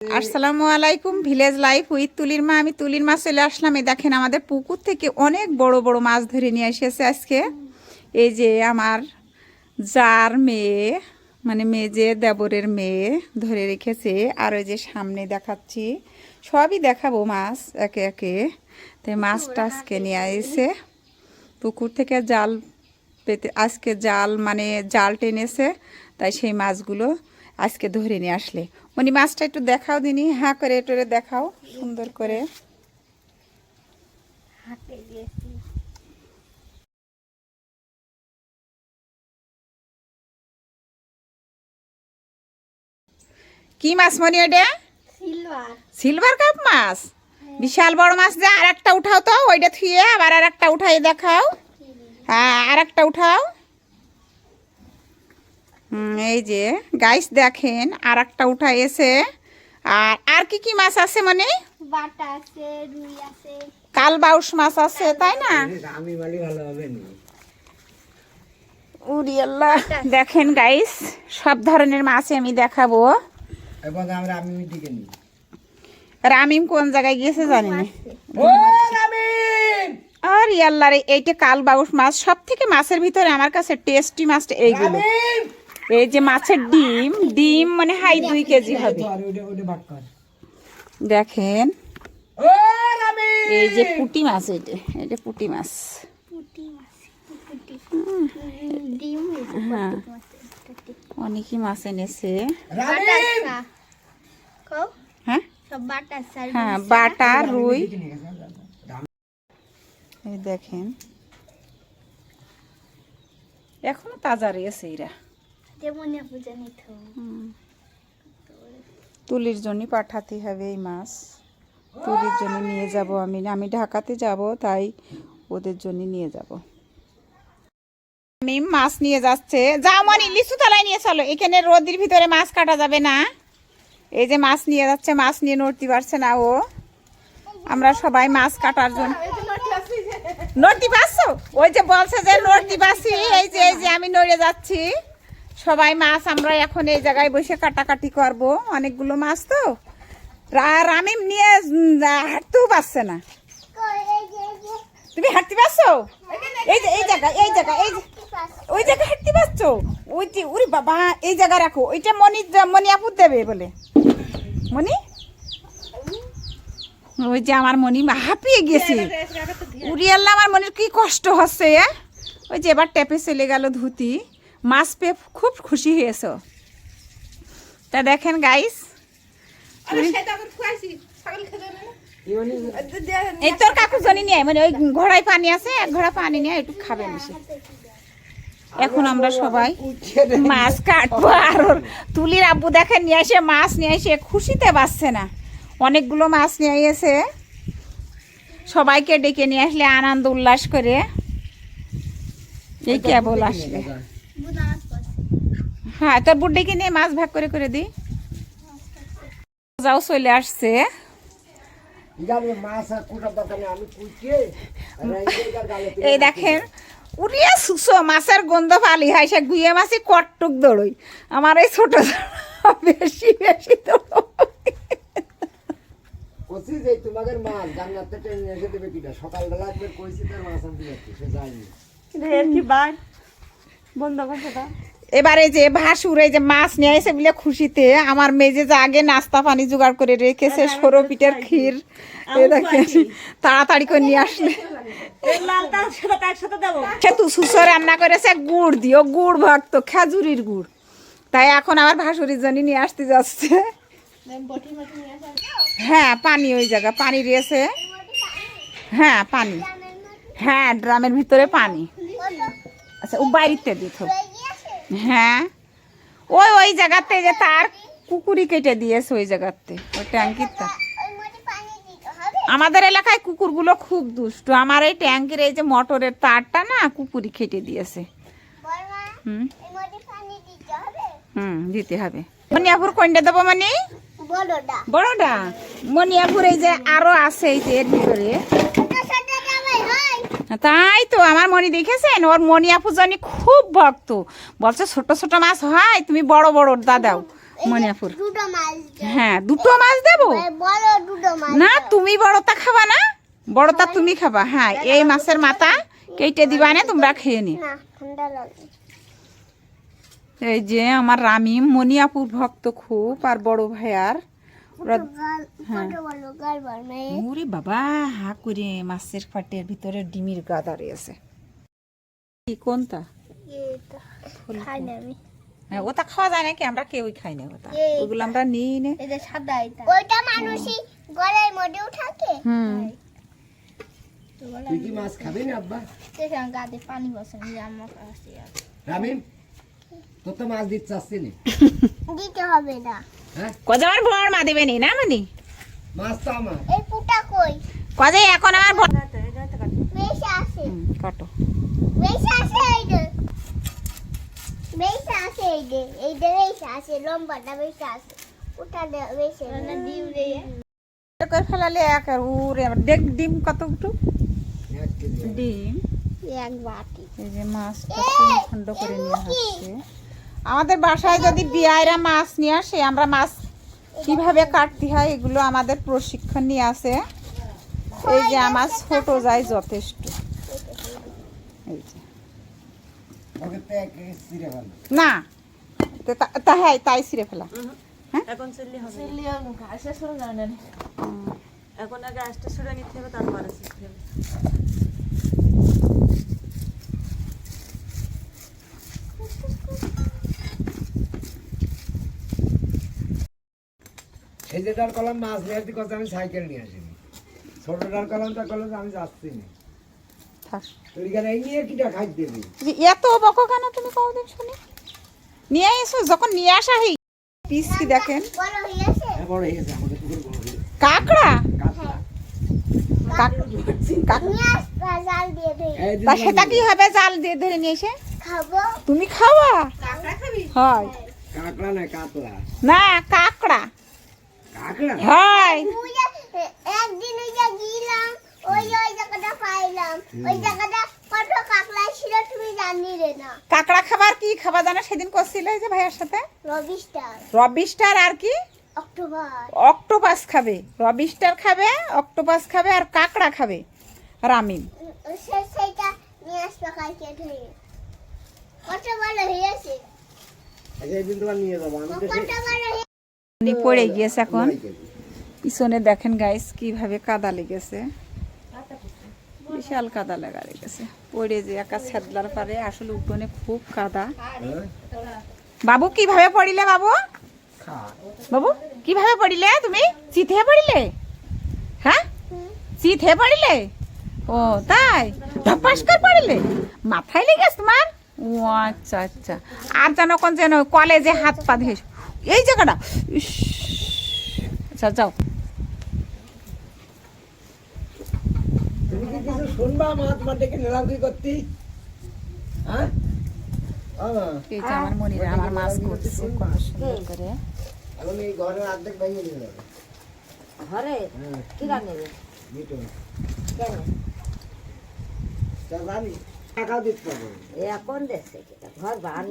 আসসালামু আলাইকুম village life with তুলির মা। আমি তুলির মাছ চলে আসলাম। এই দেখেন আমাদের পুকুর থেকে অনেক বড় বড় মাছ ধরে নিয়ে এসেছে আজকে। এই যে আমার যার মেয়ে মানে মেজে দেবরের মেয়ে ধরে রেখেছে। আর ওই যে সামনে দেখাচ্ছি, সবই দেখাবো মাছ একে একে। তাই মাছটা আজকে নিয়ে এসে পুকুর থেকে জাল পেতে, আজকে জাল মানে জাল টেনেছে, তাই সেই মাছগুলো আজকে ধরে নিয়ে আসলে। উনি মাছটা একটু দেখাও দিনি। হ্যাঁ করে টোরে দেখাও সুন্দর করে। কি মাছ মনি ওটা সিলভার। কাপ মাছ? বিশাল বড় মাছ যে আর একটা উঠাও তো ওইটা থুয়ে আবার আর একটা উঠাই দেখাও হ্যাঁ আর একটা উঠাও। এই যে গাইস দেখেন আর একটা উঠাই এসে আর আর কি কি মাছ আছে মানে? বাটা আছে রুই আছে। কাল বাউস মাছ আছে তাই না? আমি মালি ভালো হবে নি। উরি আল্লাহ। দেখেন গাইস সব ধরনের মাছ আমি দেখাবো। এবং আমরা আমি দিকে নি রামিম কোন জায়গায় গিয়েছে জানি না। ও রামিন আর এইটা কাল বাউস মাছ সব থেকে মাছের ভিতরে আমার কাছে টেস্টি মাছটা এইগুলো। এই যে মাছের ডিম ডিম মানে হাই দুই কেজি হবে। দেখেন। এই যে পুটি মাছ এটা এটা পুটি মাছ। পুটি মাছ ডিম হ্যাঁ। অনেকই মাছ এনেছে। হ্যাঁ? হ্যাঁ বাটা রুই। এই দেখেন। এখনও তাজা রয়েছে এরা। তুলির জন্য পাঠাতে হবে এই মাছ তুলির জন্য নিয়ে যাব আমি। আমি ঢাকাতে যাব তাই ওদের জন্য নিয়ে যাব। আমি মাছ নিয়ে যাচ্ছে। যাও মানে লিচু তলায় নিয়ে চলো। এখানে রোদির ভিতরে মাছ কাটা যাবে না। এই যে মাছ নিয়ে যাচ্ছে মাছ নিয়ে নড়তে পারছে না ও। আমরা সবাই মাছ কাটার জন্য নড়তে পারছ? ওই যে বলছে যে নড়তে পারছি। এই যে এই যে আমি নড়ে যাচ্ছি। সবাই মাছ, আমরা এখন এই জায়গায় বসে কাটাকাটি করব। অনেকগুলো মাছ তো। রা- রামিম নিয়ে হাঁটতেও পারছে না। তুমি হাঁটতে পারছ? এই যে, এই জায়গা এই জায়গা এই ওই জায়গায় হাঁটতে পারছ? ওই যে, উরি বাবা, এই জায়গা রাখো। ওইটা মনি মনি আপু দেবে বলে। মনি? ওই যে আমার মনি হাঁপিয়ে গেছে। উড়িয়াল্লা আমার মনের কি কষ্ট হচ্ছে? ওই যে এবার টেপে চলে গেল ধুতি। মাছ পেয়ে খুব খুশি হয়েছ তা দেখেন গাইস এই তোর কাকু জনি নিয়ে মানে ওই ঘোড়ায় পানি আছে এক ঘোড়া পানি নিয়ে একটু খাবে বেশি। এখন আমরা সবাই মাছ কাটবো আর ওর তুলির আব্বু দেখে নিয়ে এসে মাছ নিয়ে এসে খুশিতে বাঁচছে না। অনেকগুলো মাছ নিয়ে এসে সবাইকে ডেকে নিয়ে আসলে আনন্দ উল্লাস করে। এই কেবল আসলে হ্যাঁ তোর বুড্ডিকে নিয়ে মাছ ভাগ করে করে দিই যাও চলে আসছে। এই দেখেন উড়িয়া মাছের গন্ধ ফালি হয় সে গুয়ে মাছি কটটুক দৌড়ই। আমার এই ছোট ছোট বেশি বেশি কইছি যে তোমাদের মাছ জান্নাত থেকে নিয়ে এসে দেবে সকালবেলা একবার কইছি তার মাছ আনতে যাচ্ছি সে যায়নি। এবারে যে ভাসুর এই যে মাছ নিয়ে এসে বলে খুশিতে আমার মেজে যে আগে নাস্তা পানি জোগাড় করে রেখেছে সরো পিঠের ক্ষীর তাড়াতাড়ি করে নিয়ে আসলে। সেতু সুসো রান্না করেছে গুড় দিও গুড় ভক্ত খেজুরির গুড়। তাই এখন আমার ভাসুরির জন্য নিয়ে আসতে যাচ্ছে। হ্যাঁ পানি ওই জায়গা পানি রয়েছে। হ্যাঁ পানি। হ্যাঁ ড্রামের ভিতরে পানি। আচ্ছা ও বাড়িতে দিত। হ্যাঁ? ওই ওই জায়গাতে যে তার কুকুরি কেটে দিয়েছে ওই জায়গাতে ওই ট্যাঙ্কির তার আমাদের এলাকায় কুকুরগুলো খুব দুষ্ট। আমার এই ট্যাঙ্কির এই যে মোটরের তারটা না কুকুরি কেটে দিয়েছে। হুম? হুম দিতে হবে। মনিয়াপুর কোনটা দেবো মানে? বড়টা মনিয়াপুর এই যে আরও আছে এই যে এর ভিতরে। তাই তো আমার মনি দেখেছেন? ওর মনি আপু জানি খুব ভক্ত। বলছে ছোট ছোট মাছ হয় তুমি বড় বড় দা দাও এই মনিয়াপুর মাছ হ্যাঁ দুটো মাছ দেবো? না তুমি বড়টা খাবা না? বড়টা তুমি খাবা। হ্যাঁ এই মাছের মাথা কেটে দিবা না তোমরা খেয়ে নি এই যে আমার রামিম মনিয়াপুর ভক্ত খুব আর বড় ভাইয়ার। ওরা হ্যাঁ। বাবা হা করে মাছের ফাটের ভিতরে ডিমির গাদা রয়েছে কি কোনটা? এটা খাই না আমি। হ্যাঁ ওটা খাওয়া যায় নাকি? আমরা কেউই খাই না ওটা। ওগুলো আমরা নিই নে। সাদা ওইটা মানুষই গলার মধ্যেও থাকে। হুম। তুই কি মাছ খাবি না আব্বা? পানি বসে আমার কাছে রামিম তোর তো মাছ দিতে চাচ্ছি দিতে হবে না। কজে আমার বড় মা দেবে নি না মানে? মাছ তো আমার এই পুটা কই? কজে এখন আমার বড় বেশি আছে। হুম, কাটো। বেশি আছে এই যে। বেশি আছে এই এই বেশি আছে লম্বাটা বেশি আছে। ওটা দে- বেশি ডিম রে করে ফেলালে এক আর উরে আবার। দেখ ডিম কত একটু ডিম। এক বাটি। এই যে মাছটা তিন খণ্ড করে নিয়ে আসছে। আমাদের বাসায় যদি বিয়াইরা মাছ নিয়ে আসে আমরা মাছ কীভাবে কাটতে হয় এগুলো আমাদের প্রশিক্ষণ নিয়ে আসে এই যে আমার ছোট যায় যথেষ্ট। না তা- হ্যাঁ তাই ছিঁড়ে ফেলা। এখন চললে হবে। ঘাসে শুরু না এখন আগে আশটা ছুড়ে নিতে হবে তারপরে তার কলম মাছ নিয়ে আসতে কথা আমি সাইকেল নিয়ে আসিনি। ছোটটার কলমটা কলম আমি যাচ্ছি না থাক। তুই কেন এই নিয়ে কিটা খাই দেবি? যে এত বকো কেন তুমি কদিন শুনি। নিয়ে এসো যখন নিয়ে আসা হই পিস কি দেখেন? বড় হয়েছে হ্যাঁ কাকড়া? তা সেটা কি হবে জাল দিয়ে ধরে নিয়ে এসে? তুমি খাওয়া? হয়। কাঁকড়া না না কাকড়া। যে একদিন ওই যে গিলাম ওই ওই জায়গাটা পাইলাম ওই জায়গাটা কত কাকড়া ছিল তুমি জানি রে না। কাকড়া খাবার কি খাবার জানো? সেদিন করছিল এই যে ভাইয়ার সাথে। রবিস্টার। রবিস্টার আর কি? অক্টোবর। অক্টোপাস খাবে। রবিস্টার খাবে অক্টোপাস খাবে আর কাকড়া খাবে। রামিন সে সেইটা নিয়ে আসবা কালকে ধরে। কত বড় হয়েছে? আচ্ছা এই দিন তোমার নিয়ে যাব। আমি উনি পড়ে গিয়েছে এখন। পিছনে দেখেন গাইস কীভাবে কাদা লেগেছে। বিশাল কাদা লাগা লেগেছে। পড়ে যে একা ছেদলার পারে, আসলে উঠোনে খুব কাদা? বাবু, কীভাবে পড়িলে বাবু? বাবু, কীভাবে পড়িলে তুমি? হয়ে পড়িলে? হ্যাঁ? হয়ে পড়িলে? ও, তাই? ধপাস করে পড়িলে? মাথায় লেগেছে তোমার? ও আচ্ছা আচ্ছা। আর যেন কোন যেন কলেজে হাত পা ধুয়ে এই জায়গাটা। আচ্ছা যাও তুমি কি কিছু শুনবা মা তোমার ডেকে নিলাম কি করতি? হ্যাঁ? এই যে আমার মনিরা আমার মাছ করছে কত সুন্দর করে। এখন এই ঘরের অর্ধেক ভেঙে যাবে ঘরে? হ্যাঁ। কি রান্না মিটো কেন? জানি টাকাও দিতে পারব এখন দেখছে ঘর বান